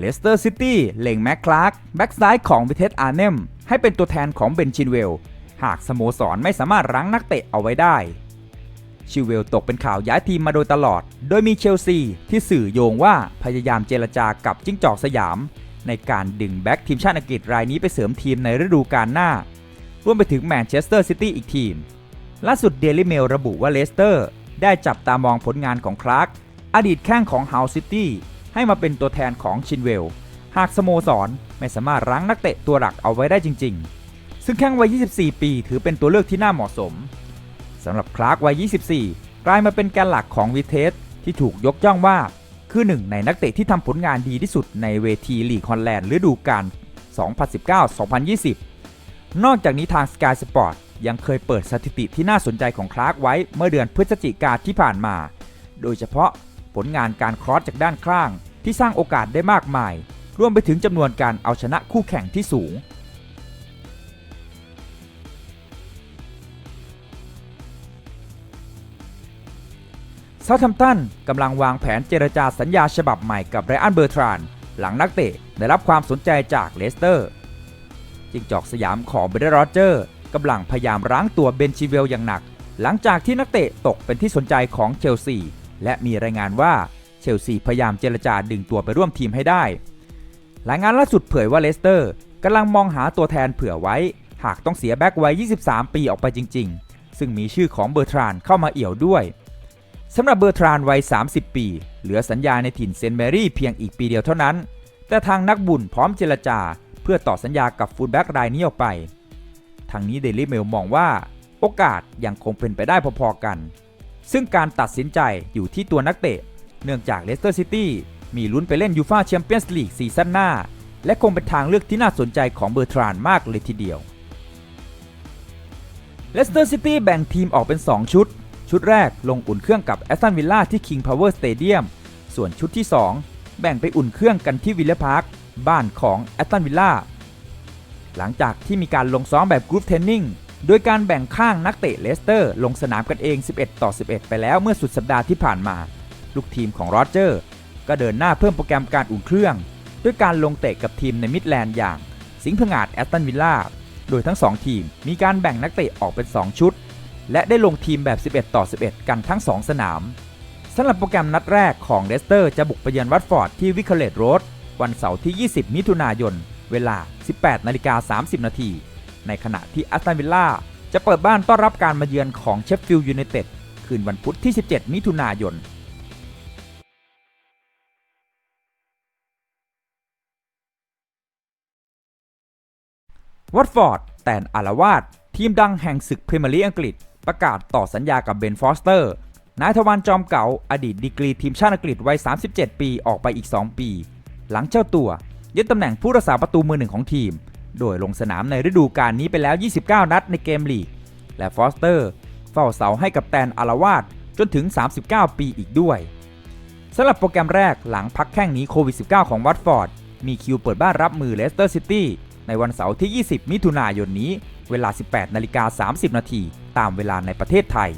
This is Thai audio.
เลสเตอร์ซิตี้เล็งแม็กคลาร์กแบ็กซ้ายของวิเทสอาร์เนมให้เป็นตัวแทนของเบนชินเวล หากสโมสรไม่สามารถรั้งนักเตะเอาไว้ได้ ชิเวลตกเป็นข่าวย้ายทีมมาโดยตลอด โดยมีเชลซีที่สื่อโยงว่าพยายามเจรจากับจิ้งจอกสยาม ในการดึงแบ็กทีมชาติอังกฤษรายนี้ไปเสริมทีมในฤดูกาลหน้า รวมไปถึงแมนเชสเตอร์ซิตี้อีกทีม ล่าสุดเดลิเมลระบุว่าเลสเตอร์ ได้จับตามองผลงานของคลาร์กอดีตแข้งของเฮาซิตี้ ให้มาเป็นตัวแทนของชินเวล หากสโมสรไม่สามารถรั้งนักเตะตัวหลักเอาไว้ได้จริง ๆ ซึ่งแข้งวัย 24 ปีถือเป็นตัวเลือกที่น่าเหมาะสมสำหรับคลาร์กวัย 24 กลายมาเป็นแกนหลักของวิเทสที่ถูกยกย่องว่า คือหนึ่งในนักเตะที่ทำผลงานดีที่สุดในเวทีลีกฮอลแลนด์ฤดูกาล 2019-2020 นอกจากนี้ทาง Sky Sport ยังเคยเปิดสถิติที่น่าสนใจของคลาร์กไว้เมื่อเดือนพฤศจิกาที่ผ่านมา โดยเฉพาะ ผลงานการครอสจากด้านข้าง ที่สร้างโอกาสได้มากมาย รวมไปถึงจำนวนการเอาชนะคู่แข่งที่สูง เซาท์แฮมป์ตันกำลังวางแผนเจรจาสัญญาฉบับใหม่กับไรอันเบอร์ทราน หลังนักเตะได้รับความสนใจจากเลสเตอร์ จิงจอกสยามของเบรดโรเจอร์กำลังพยายามร้างตัวเบนชิเวลอย่างหนัก หลังจากที่นักเตะตกเป็นที่สนใจของเชลซี และมีรายงานว่าเชลซีพยายามเจรจาดึงตัวไปร่วมทีมให้ได้ รายงานล่าสุดเผยว่าเลสเตอร์กำลังมองหาตัวแทนเผื่อไว้ หากต้องเสียแบ็กไวัย23 ปีออกไปจริง ๆ ซึ่งมีชื่อของเบอร์ทรานเข้ามาเอี่ยวด้วยสำหรับเบอร์ทรานวัย 30 ปี เหลือสัญญาในถิ่นเซนต์แมรี่เพียงอีกปีเดียวเท่านั้น แต่ทางนักบุญพร้อมเจรจา เพื่อต่อสัญญากับฟูลแบ็กรายนี้ออกไป ทางนี้เดลิเมลมองว่า โอกาสยังคงเป็นไปได้พอๆกัน ซึ่งการตัดสินใจอยู่ที่ตัวนักเตะ เนื่องจากเลสเตอร์ซิตี้มีลุ้นไปเล่นยูฟาแชมเปี้ยนส์ลีกซีซั่นหน้า และคงเป็นทางเลือกที่น่าสนใจของเบอร์ทรานมากเลยทีเดียวเลสเตอร์ซิตี้แบ่งทีมออกเป็น 2 ชุด ชุดแรกลงอุ่นเครื่องกับแอสตันวิลล่าที่ King Power Stadium ส่วนชุดที่ 2 แบ่งไปอุ่นเครื่องกันที่วิลเลพาร์คบ้านของแอสตันวิลล่าหลังจากที่มีการลงซ้อมแบบกรุ๊ปเทรนนิ่ง โดยการแบ่งข้างนักเตะเลสเตอร์ ลงสนามกันเอง 11 ต่อ 11 ไปแล้วเมื่อสุดสัปดาห์ที่ผ่านมา ลูกทีมของโรเจอร์ ก็เดินหน้าเพิ่มโปรแกรมการอุ่นเครื่อง ด้วยการลงเตะกับทีมในมิดแลนด์อย่าง สิงห์ผงาดแอสตันวิลล่าโดยทั้ง 2 ทีมมีการแบ่งนักเตะออกเป็น 2 ชุด และได้ลงทีมแบบ 11 ต่อ 11 กันทั้ง 2 สนามสำหรับโปรแกรมนัดแรกของเลสเตอร์จะบุกไปเยือนวัตฟอร์ดที่วิคเลตโรดวันเสาร์ที่ 20 มิถุนายน เวลา 18นาฬิกา30นาที ในขณะที่แอสตันวิลล่าจะเปิดบ้านต้อนรับการมาเยือนของเชฟฟิลด์ยูไนเต็ดคืนวันพุธที่ 17 มิถุนายนวัตฟอร์ดแตนอารวาสทีมดังแห่งศึกพรีเมียร์ลีกอังกฤษ ประกาศต่อสัญญากับเบนฟอสเตอร์ นายทวารจอมเก่าอดีตดีกรีทีมชาติอังกฤษวัย 37 ปีออกไปอีก 2 ปี หลังเจ้าตัวยึดตำแหน่งผู้รักษาประตูมือหนึ่งของทีม โดยลงสนามในฤดูกาลนี้ไปแล้ว 29 นัดในเกมลีก และฟอสเตอร์เฝ้าเสาให้กับแตนอารวาสจนถึง 39 ปีอีกด้วยสำหรับโปรแกรมแรกหลังพักแข้งหนีโควิด -19 ของวัตฟอร์ด มีคิวเปิดบ้านรับมือเลสเตอร์ซิตี้ในวันเสาร์ที่ 20 มิถุนายนนี้ เวลา 18 นาฬิกา 30 นาทีตามเวลาในประเทศไทย